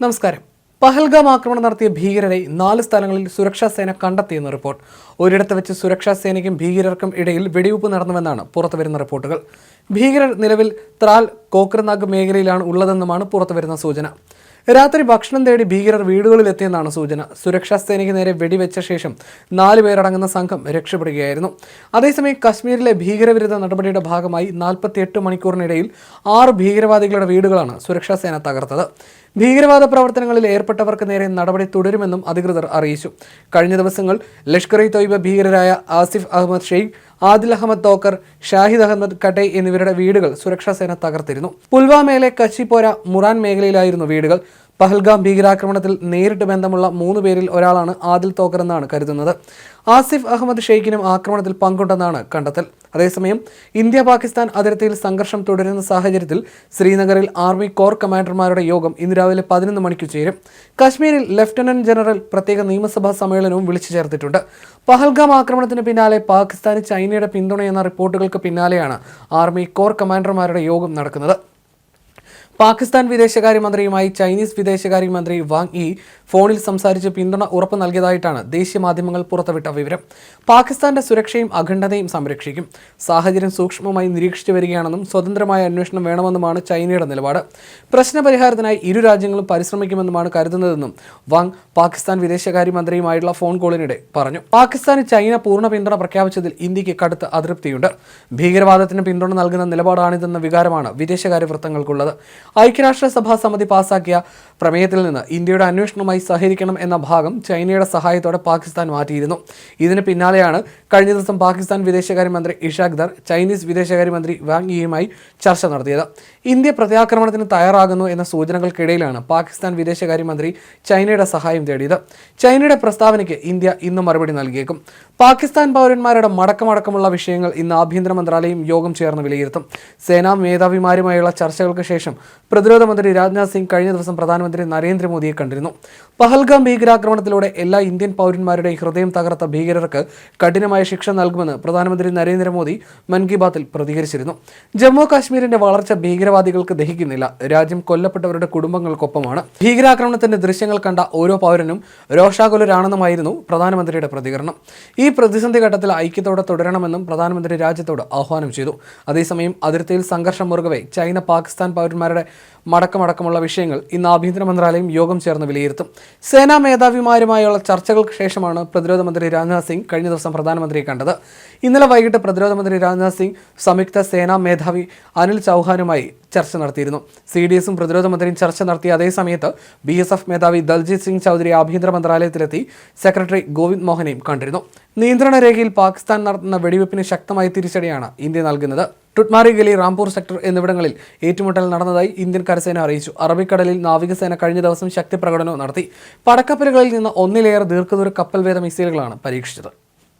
നമസ്കാരം. പഹൽഗാം ആക്രമണം നടത്തിയ ഭീകരരെ നാല് സ്ഥലങ്ങളിൽ സുരക്ഷാ സേന കണ്ടെത്തിയെന്ന് റിപ്പോർട്ട്. ഒരിടത്ത് വെച്ച് സുരക്ഷാ സേനയ്ക്കും ഭീകരർക്കും ഇടയിൽ വെടിവെപ്പ് നടന്നുവെന്നാണ് പുറത്തുവരുന്ന റിപ്പോർട്ടുകൾ. ഭീകരർ നിലവിൽ ത്രാൽ കോക്രനാഗ് മേഖലയിലാണ് ഉള്ളതെന്നുമാണ് പുറത്തുവരുന്ന സൂചന. രാത്രി ഭക്ഷണം തേടി ഭീകരർ വീടുകളിലെത്തിയെന്നാണ് സൂചന. സുരക്ഷാ സേനയ്ക്ക് നേരെ വെടിവെച്ച ശേഷം നാല് പേരടങ്ങുന്ന സംഘം രക്ഷപ്പെടുകയായിരുന്നു. അതേസമയം കശ്മീരിലെ ഭീകരവിരുദ്ധ നടപടിയുടെ ഭാഗമായി നാൽപ്പത്തിയെട്ട് മണിക്കൂറിനിടയിൽ ആറ് ഭീകരവാദികളുടെ വീടുകളാണ് സുരക്ഷാ സേന തകർത്തത്. ഭീകരവാദ പ്രവർത്തനങ്ങളിൽ ഏർപ്പെട്ടവർക്ക് നേരെ നടപടി തുടരുമെന്നും അധികൃതർ അറിയിച്ചു. കഴിഞ്ഞ ദിവസങ്ങൾ ലഷ്കർ ഇ തൊയ്ബ ഭീകരരായ ആസിഫ് അഹമ്മദ് ഷെയ്ഖ് ആദിൽ അഹമ്മദ് തോക്കർ ഷാഹിദ് അഹമ്മദ് കട്ടൈ എന്നിവരുടെ വീടുകൾ സുരക്ഷാ സേന തകർത്തിരുന്നു. പുൽവാമയിലെ കച്ചിപ്പോര മുറാൻ മേഖലയിലായിരുന്നു വീടുകൾ. പഹൽഗാം ഭീകരാക്രമണത്തിൽ നേരിട്ട് ബന്ധമുള്ള മൂന്ന് പേരിൽ ഒരാളാണ് ആദിൽ തോക്കർ എന്നാണ് കരുതുന്നത്. ആസിഫ് അഹമ്മദ് ഷെയ്ഖിനും ആക്രമണത്തിൽ പങ്കുണ്ടെന്നാണ് കണ്ടെത്തൽ. അതേസമയം ഇന്ത്യ പാകിസ്ഥാൻ അതിർത്തിയിൽ സംഘർഷം തുടരുന്ന സാഹചര്യത്തിൽ ശ്രീനഗറിൽ ആർമി കോർ കമാൻഡർമാരുടെ യോഗം ഇന്ന് രാവിലെ പതിനൊന്ന് മണിക്ക് ചേരും. കശ്മീരിൽ ലഫ്റ്റനന്റ് ജനറൽ പ്രത്യേക നിയമസഭാ സമ്മേളനവും വിളിച്ചു ചേർത്തിട്ടുണ്ട്. പഹൽഗാം ആക്രമണത്തിന് പിന്നാലെ പാകിസ്ഥാന് ചൈനയുടെ പിന്തുണയെന്ന റിപ്പോർട്ടുകൾക്ക് പിന്നാലെയാണ് ആർമി കോർ കമാൻഡർമാരുടെ യോഗം നടക്കുന്നത്. പാകിസ്ഥാൻ വിദേശകാര്യമന്ത്രിയുമായി ചൈനീസ് വിദേശകാര്യമന്ത്രി വാങ് ഇ ഫോണിൽ സംസാരിച്ച് പിന്തുണ ഉറപ്പ് നൽകിയതായിട്ടാണ് ദേശീയ മാധ്യമങ്ങൾ പുറത്തുവിട്ട വിവരം. പാകിസ്ഥാന്റെ സുരക്ഷയും അഖണ്ഡതയും സംരക്ഷിക്കും. സാഹചര്യം സൂക്ഷ്മമായി നിരീക്ഷിച്ചു വരികയാണെന്നും സ്വതന്ത്രമായ അന്വേഷണം വേണമെന്നുമാണ് ചൈനയുടെ നിലപാട്. പ്രശ്നപരിഹാരത്തിനായി ഇരു രാജ്യങ്ങളും പരിശ്രമിക്കുമെന്നുമാണ് കരുതുന്നതെന്നും വാങ് പാകിസ്ഥാൻ വിദേശകാര്യമന്ത്രിയുമായുള്ള ഫോൺ കോളിനിടെ പറഞ്ഞു. പാകിസ്ഥാന് ചൈന പൂർണ പിന്തുണ പ്രഖ്യാപിച്ചതിൽ ഇന്ത്യയ്ക്ക് കടുത്ത അതൃപ്തിയുണ്ട്. ഭീകരവാദത്തിന് പിന്തുണ നൽകുന്ന നിലപാടാണിതെന്ന വികാരമാണ് വിദേശകാര്യ വൃത്തങ്ങൾക്കുള്ളത്. ഐക്യരാഷ്ട്രസഭാ സമിതി പാസാക്കിയ പ്രമേയത്തിൽ നിന്ന് ഇന്ത്യയുടെ അന്വേഷണവുമായി സഹകരിക്കണം എന്ന ഭാഗം ചൈനയുടെ സഹായത്തോടെ പാകിസ്ഥാൻ മാറ്റിയിരുന്നു. ഇതിന് പിന്നാലെയാണ് കഴിഞ്ഞ ദിവസം പാകിസ്ഥാൻ വിദേശകാര്യമന്ത്രി ഇഷാഖ് ദർ ചൈനീസ് വിദേശകാര്യമന്ത്രി വാങ് യിയുമായി ചർച്ച നടത്തിയത്. ഇന്ത്യ പ്രത്യാക്രമണത്തിന് തയ്യാറാകുന്നു എന്ന സൂചനകൾക്കിടയിലാണ് പാകിസ്ഥാൻ വിദേശകാര്യമന്ത്രി ചൈനയുടെ സഹായം തേടിയത്. ചൈനയുടെ പ്രസ്താവനയ്ക്ക് ഇന്ത്യ ഇന്ന് മറുപടി നൽകിയേക്കും. പാകിസ്ഥാൻ പൗരന്മാരുടെ മടക്കമടക്കമുള്ള വിഷയങ്ങൾ ഇന്ന് ആഭ്യന്തര മന്ത്രാലയം യോഗം ചേർന്ന് വിലയിരുത്തും. സേനാ മേധാവിമാരുമായുള്ള ചർച്ചകൾക്ക് ശേഷം പ്രതിരോധ മന്ത്രി രാജ്നാഥ് സിംഗ് കഴിഞ്ഞ ദിവസം പ്രധാനമന്ത്രി നരേന്ദ്രമോദിയെ കണ്ടിരുന്നു. പഹൽഗാം ഭീകരാക്രമണത്തിലൂടെ എല്ലാ ഇന്ത്യൻ പൗരന്മാരുടെയും ഹൃദയം തകർത്ത ഭീകരർക്ക് കഠിനമായ ശിക്ഷ നൽകുമെന്ന് പ്രധാനമന്ത്രി നരേന്ദ്രമോദി മൻ കി ബാത്തിൽ പ്രതികരിച്ചിരുന്നു. ജമ്മു കാശ്മീരിന്റെ വളർച്ച ഭീകരവാദികൾക്ക് ദഹിക്കുന്നില്ല. രാജ്യം കൊല്ലപ്പെട്ടവരുടെ കുടുംബങ്ങൾക്കൊപ്പമാണ്. ഭീകരാക്രമണത്തിന്റെ ദൃശ്യങ്ങൾ കണ്ട ഓരോ പൗരനും രോഷാകുലരാണെന്നുമായിരുന്നു പ്രധാനമന്ത്രിയുടെ പ്രതികരണം. ഈ പ്രതിസന്ധി ഘട്ടത്തിൽ ഐക്യത്തോടെ തുടരണമെന്നും പ്രധാനമന്ത്രി രാജ്യത്തോട് ആഹ്വാനം ചെയ്തു. അതേസമയം അതിർത്തിയിൽ സംഘർഷം മുറുകവെ ചൈന പാകിസ്ഥാൻ പൗരന്മാരുടെ മടക്കമടക്കമുള്ള വിഷയങ്ങൾ ഇന്ന് ആഭ്യന്തര മന്ത്രാലയം യോഗം ചേർന്ന് വിലയിരുത്തും. സേനാ മേധാവിമാരുമായുള്ള ചർച്ചകൾക്ക് ശേഷമാണ് പ്രതിരോധ മന്ത്രി രാജ്നാഥ് സിംഗ് കഴിഞ്ഞ ദിവസം പ്രധാനമന്ത്രിയെ കണ്ടത്. ഇന്നലെ വൈകിട്ട് പ്രതിരോധ മന്ത്രി രാജ്നാഥ് സിംഗ് സംയുക്ത സേനാ മേധാവി അനിൽ ചൗഹാനുമായി ചർച്ച നടത്തിയിരുന്നു. സി ഡി എസും പ്രതിരോധ മന്ത്രിയും ചർച്ച നടത്തിയ അതേ സമയത്ത് ബി എസ് എഫ് മേധാവി ദൽജിത് സിംഗ് ചൗധരി ആഭ്യന്തര മന്ത്രാലയത്തിലെത്തി സെക്രട്ടറി ഗോവിന്ദ് മോഹനെയും കണ്ടിരുന്നു. നിയന്ത്രണ രേഖയിൽ പാകിസ്ഥാൻ നടത്തുന്ന വെടിവെപ്പിന് ശക്തമായ തിരിച്ചടിയാണ് ഇന്ത്യ നൽകുന്നത്. ടുട്ട്മാരി ഗലി റാംപൂർ സെക്ടർ എന്നിവിടങ്ങളിൽ ഏറ്റുമുട്ടൽ നടന്നതായി ഇന്ത്യൻ കരസേന അറിയിച്ചു. അറബിക്കടലിൽ നാവികസേന കഴിഞ്ഞ ദിവസം ശക്തി പ്രകടനവും നടത്തി. പടക്കപ്പലുകളിൽ നിന്ന് ഒന്നിലേറെ ദീർഘദൂര കപ്പൽ വേദ മിസൈലുകളാണ് പരീക്ഷിച്ചത്.